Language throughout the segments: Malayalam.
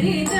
Querida.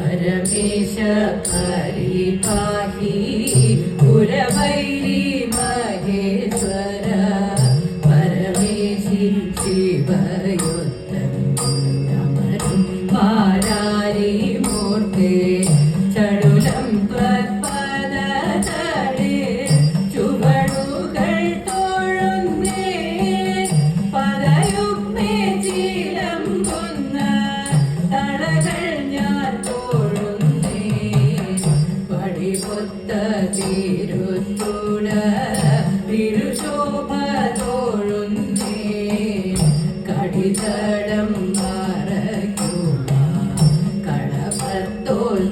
परमेश हरि पाहि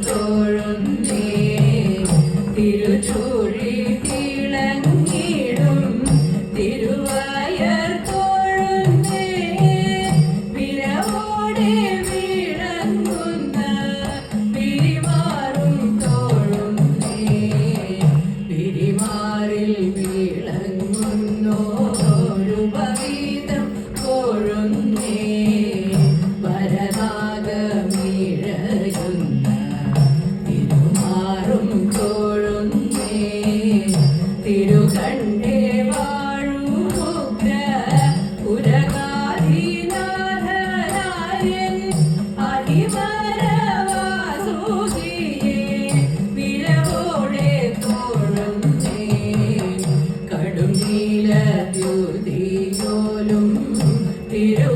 തോഴുന്നേ തിരുച്ചൂഴി തിളങ്ങിടും തിരുവായർ തോഴുന്നേ വിരവോടെ വിളങ്ങുന്ന പിരിമാറും തോഴുന്നേ പിരിമാറിൽ വീ തിരു